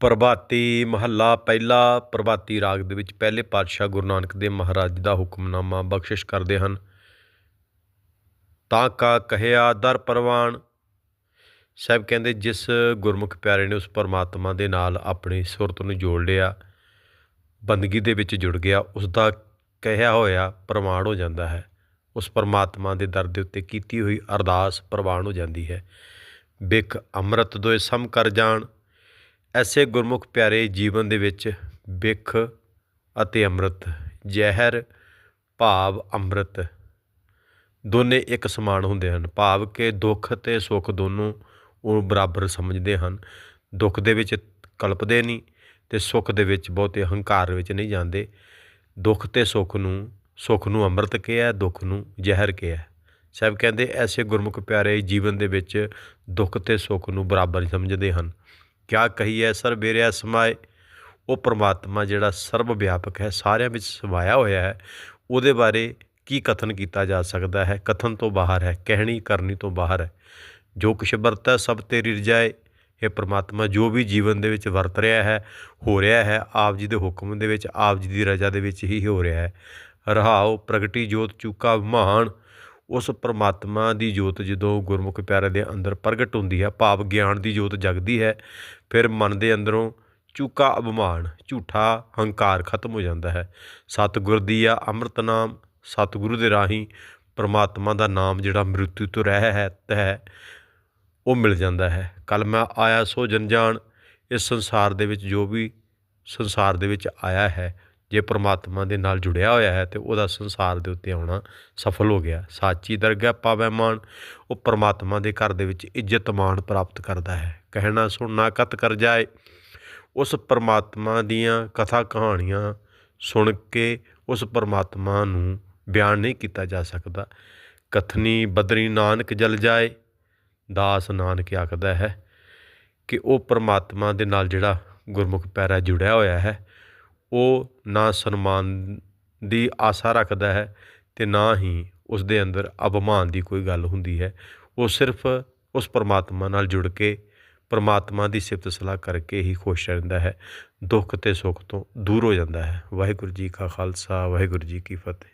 ਪ੍ਰਭਾਤੀ ਮਹੱਲਾ ਪਹਿਲਾ ਪ੍ਰਭਾਤੀ ਰਾਗ ਦੇ ਵਿੱਚ ਪਹਿਲੇ ਪਾਤਸ਼ਾਹ ਗੁਰੂ ਨਾਨਕ ਦੇਵ ਮਹਾਰਾਜ ਦਾ ਹੁਕਮਨਾਮਾ ਬਖਸ਼ਿਸ਼ ਕਰਦੇ ਹਨ। ਤਾਂ ਕਾ ਕਹਿਆ ਦਰ ਪ੍ਰਵਾਨ ਸਾਹਿਬ ਕਹਿੰਦੇ ਜਿਸ ਗੁਰਮੁਖ ਪਿਆਰੇ ਨੇ ਉਸ ਪਰਮਾਤਮਾ ਦੇ ਨਾਲ ਆਪਣੀ ਸੁਰਤ ਨੂੰ ਜੋੜ ਲਿਆ, ਬੰਦਗੀ ਦੇ ਵਿੱਚ ਜੁੜ ਗਿਆ, ਉਸ ਦਾ ਕਹਿਆ ਹੋਇਆ ਪ੍ਰਮਾਣ ਹੋ ਜਾਂਦਾ ਹੈ। ਉਸ ਪਰਮਾਤਮਾ ਦੇ ਦਰ ਦੇ ਉੱਤੇ ਕੀਤੀ ਹੋਈ ਅਰਦਾਸ ਪ੍ਰਵਾਨ ਹੋ ਜਾਂਦੀ ਹੈ। ਬਿਕ ਅੰਮ੍ਰਿਤ ਦੋਏ ਸਮ ਕਰ ਜਾਣ ਐਸੇ ਗੁਰਮੁਖ ਪਿਆਰੇ ਜੀਵਨ ਦੇ ਵਿੱਚ ਬਿਖ ਅਤੇ ਅੰਮ੍ਰਿਤ, ਜ਼ਹਿਰ, ਭਾਵ, ਅੰਮ੍ਰਿਤ ਦੋਨੇ ਇੱਕ ਸਮਾਨ ਹੁੰਦੇ ਹਨ। ਭਾਵ ਕਿ ਦੁੱਖ ਤੇ ਸੁੱਖ ਦੋਨੋਂ ਉਹ ਬਰਾਬਰ ਸਮਝਦੇ ਹਨ। ਦੁੱਖ ਦੇ ਵਿੱਚ ਕਲਪਦੇ ਨਹੀਂ ਤੇ ਸੁੱਖ ਦੇ ਵਿੱਚ ਬਹੁਤੇ ਹੰਕਾਰ ਵਿੱਚ ਨਹੀਂ ਜਾਂਦੇ। ਦੁੱਖ ਤੇ ਸੁੱਖ ਨੂੰ ਸੁੱਖ ਨੂੰ ਅੰਮ੍ਰਿਤ ਕਿਹਾ, ਦੁੱਖ ਨੂੰ ਜ਼ਹਿਰ ਕਿਹਾ। ਸਭ ਕਹਿੰਦੇ ਐਸੇ ਗੁਰਮੁਖ ਪਿਆਰੇ ਜੀਵਨ ਦੇ ਵਿੱਚ ਦੁੱਖ ਤੇ ਸੁੱਖ ਨੂੰ ਬਰਾਬਰ ਸਮਝਦੇ ਹਨ। ਕਿਆ ਕਹੀਏ ਸਰ ਬੇਰਿਆ ਸਮਾਏ? ਉਹ ਪ੍ਰਮਾਤਮਾ ਜਿਹੜਾ ਸਰਬ ਵਿਆਪਕ ਹੈ, ਸਾਰਿਆਂ ਵਿੱਚ ਸਮਾਇਆ ਹੋਇਆ ਹੈ, ਉਹਦੇ ਬਾਰੇ ਕੀ ਕਥਨ ਕੀਤਾ ਜਾ ਸਕਦਾ ਹੈ? ਕਥਨ ਤੋਂ ਬਾਹਰ ਹੈ, ਕਹਿਣੀ ਕਰਨੀ ਤੋਂ ਬਾਹਰ ਹੈ। ਜੋ ਕੁਛ ਵਰਤੈ ਸਭ ਤੇਰੀ ਰਜਾਏ। ਇਹ ਪ੍ਰਮਾਤਮਾ, ਜੋ ਵੀ ਜੀਵਨ ਦੇ ਵਿੱਚ ਵਰਤ ਰਿਹਾ ਹੈ, ਹੋ ਰਿਹਾ ਹੈ, ਆਪ ਜੀ ਦੇ ਹੁਕਮ ਦੇ ਵਿੱਚ, ਆਪ ਜੀ ਦੀ ਰਜ਼ਾ ਦੇ ਵਿੱਚ ਹੀ ਹੋ ਰਿਹਾ ਹੈ। ਰਹਾਉ ਪ੍ਰਗਟੀ ਜੋਤ ਚੂਕਾ ਮਹਾਨ ਉਸ ਪਰਮਾਤਮਾ ਦੀ ਜੋਤ ਜਦੋਂ ਗੁਰਮੁਖ ਪਿਆਰੇ ਦੇ ਅੰਦਰ ਪ੍ਰਗਟ ਹੁੰਦੀ ਹੈ, ਭਾਵ ਗਿਆਨ ਦੀ ਜੋਤ ਜਗਦੀ ਹੈ, ਫਿਰ ਮਨ ਦੇ ਅੰਦਰੋਂ ਚੂਕਾ ਅਭਿਮਾਨ, ਝੂਠਾ ਹੰਕਾਰ ਖਤਮ ਹੋ ਜਾਂਦਾ ਹੈ। ਸਤਿਗੁਰ ਦੀ ਆ ਅੰਮ੍ਰਿਤ ਨਾਮ, ਸਤਿਗੁਰੂ ਦੇ ਰਾਹੀਂ ਪਰਮਾਤਮਾ ਦਾ ਨਾਮ ਜਿਹੜਾ ਮ੍ਰਿਤੂ ਤੋਂ ਰਹਿ ਹੈ ਤੈ ਉਹ ਮਿਲ ਜਾਂਦਾ ਹੈ। ਕੱਲ ਮੈਂ ਆਇਆ ਸੋ ਜਨ ਜਾਣ, ਇਸ ਸੰਸਾਰ ਦੇ ਵਿੱਚ ਜੋ ਵੀ ਸੰਸਾਰ ਦੇ ਵਿੱਚ ਆਇਆ ਹੈ ਜੇ ਪਰਮਾਤਮਾ ਦੇ ਨਾਲ ਜੁੜਿਆ ਹੋਇਆ ਹੈ ਤੇ ਉਹਦਾ ਸੰਸਾਰ ਦੇ ਉੱਤੇ ਆਉਣਾ ਸਫਲ ਹੋ ਗਿਆ ਸਾਚੀ ਦਰਗਾਹ ਪਾਵੇ ਮਾਨ, ਉਹ ਪਰਮਾਤਮਾ ਦੇ ਘਰ ਦੇ ਵਿੱਚ ਇੱਜ਼ਤ ਮਾਣ ਪ੍ਰਾਪਤ ਕਰਦਾ ਹੈ। ਕਹਿਣਾ ਸੁਣਨਾ ਕਤ ਕਰ ਜਾਏ। ਉਸ ਪਰਮਾਤਮਾ ਦੀਆਂ ਕਥਾ ਕਹਾਣੀਆਂ ਸੁਣ ਕੇ ਉਸ ਪਰਮਾਤਮਾ ਨੂੰ ਬਿਆਨ ਨਹੀਂ ਕੀਤਾ ਜਾ ਸਕਦਾ। ਕਥਨੀ ਬਦਰੀ ਨਾਨਕ ਜਲ ਜਾਏ, ਦਾਸ ਨਾਨਕ ਆਖਦਾ ਹੈ ਕਿ ਉਹ ਪਰਮਾਤਮਾ ਦੇ ਨਾਲ ਜਿਹੜਾ ਗੁਰਮੁਖ ਪੈਰਾ ਜੁੜਿਆ ਹੋਇਆ ਹੈ ਉਹ ਨਾ ਸਨਮਾਨ ਦੀ ਆਸਾ ਰੱਖਦਾ ਹੈ ਤੇ ਨਾ ਹੀ ਉਸ ਦੇ ਅੰਦਰ ਅਭਿਮਾਨ ਦੀ ਕੋਈ ਗੱਲ ਹੁੰਦੀ ਹੈ। ਉਹ ਸਿਰਫ ਉਸ ਪਰਮਾਤਮਾ ਨਾਲ ਜੁੜ ਕੇ ਪਰਮਾਤਮਾ ਦੀ ਸਿਫਤ ਸਲਾਹ ਕਰਕੇ ਹੀ ਖੁਸ਼ ਰਹਿੰਦਾ ਹੈ, ਦੁੱਖ ਤੇ ਸੁੱਖ ਤੋਂ ਦੂਰ ਹੋ ਜਾਂਦਾ ਹੈ। ਵਾਹਿਗੁਰੂ ਜੀ ਕਾ ਖਾਲਸਾ, ਵਾਹਿਗੁਰੂ ਜੀ ਕੀ ਫਤਿਹ।